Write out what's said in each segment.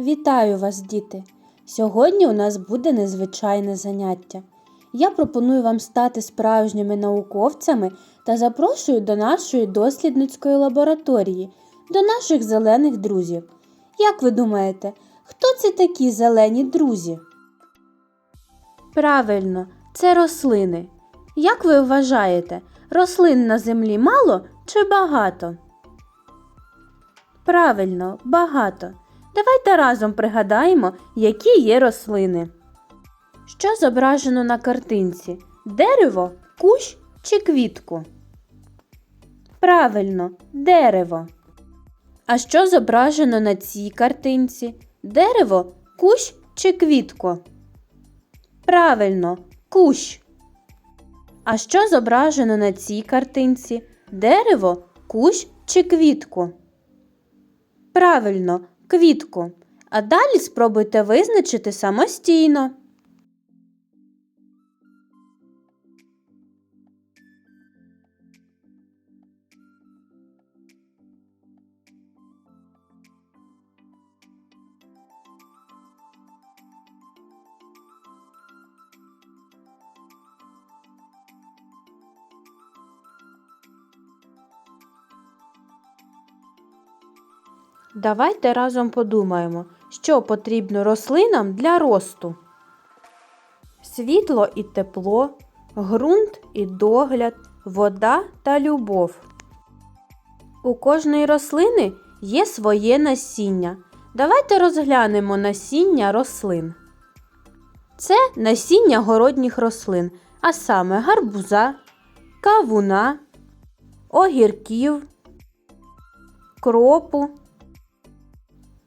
Вітаю вас, діти! Сьогодні у нас буде незвичайне заняття. Я пропоную вам стати справжніми науковцями та запрошую до нашої дослідницької лабораторії, до наших зелених друзів. Як ви думаєте, хто це такі зелені друзі? Правильно, це рослини. Як ви вважаєте, рослин на землі мало чи багато? Правильно, багато. Давайте разом пригадаємо, які є рослини. Що зображено на картинці? Дерево, кущ чи квітку? Правильно, дерево. А що зображено на цій картинці? Дерево, кущ чи квітку? Правильно, кущ. А що зображено на цій картинці? Дерево, кущ чи квітку? Правильно, квітку. А далі спробуйте визначити самостійно. Давайте разом подумаємо, що потрібно рослинам для росту. Світло і тепло, ґрунт і догляд, вода та любов. У кожної рослини є своє насіння. Давайте розглянемо насіння рослин. Це насіння городніх рослин, а саме гарбуза, кавуна, огірків, кропу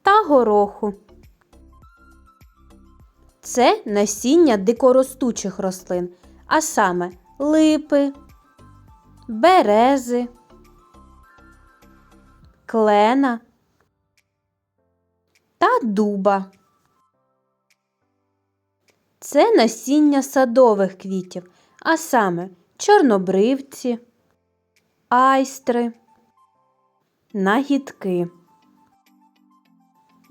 та гороху. Це насіння дикоростучих рослин, а саме липи, берези, клена та дуба. Це насіння садових квітів, а саме чорнобривці, айстри, нагідки.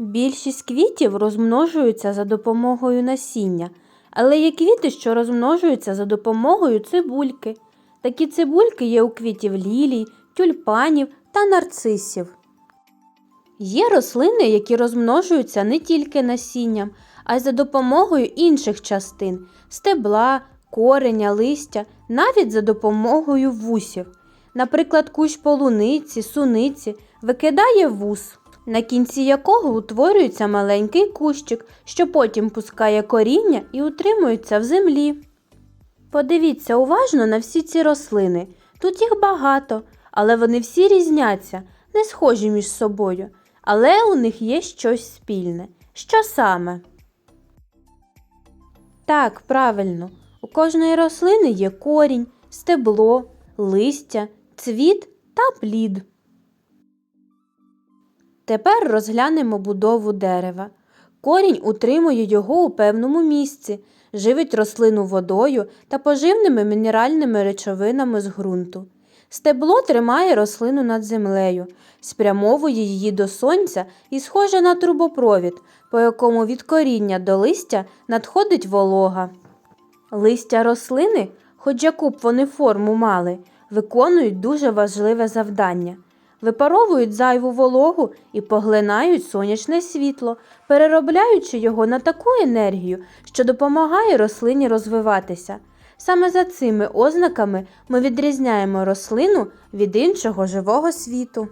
Більшість квітів розмножуються за допомогою насіння, але є квіти, що розмножуються за допомогою цибульки. Такі цибульки є у квітів лілій, тюльпанів та нарцисів. Є рослини, які розмножуються не тільки насінням, а й за допомогою інших частин стебла, кореня, листя, навіть за допомогою вусів. Наприклад, кущ полуниці, суниці викидає вус на кінці якого утворюється маленький кущик, що потім пускає коріння і утримується в землі. Подивіться уважно на всі ці рослини. Тут їх багато, але вони всі різняться, не схожі між собою. Але у них є щось спільне. Що саме? Так, правильно, у кожної рослини є корінь, стебло, листя, цвіт та плід. Тепер розглянемо будову дерева. Корінь утримує його у певному місці, живить рослину водою та поживними мінеральними речовинами з ґрунту. Стебло тримає рослину над землею, спрямовує її до сонця і схоже на трубопровід, по якому від коріння до листя надходить волога. Листя рослини, хоч яку б вони форму мали, виконують дуже важливе завдання випаровують зайву вологу і поглинають сонячне світло, переробляючи його на таку енергію, що допомагає рослині розвиватися. Саме за цими ознаками ми відрізняємо рослину від іншого живого світу.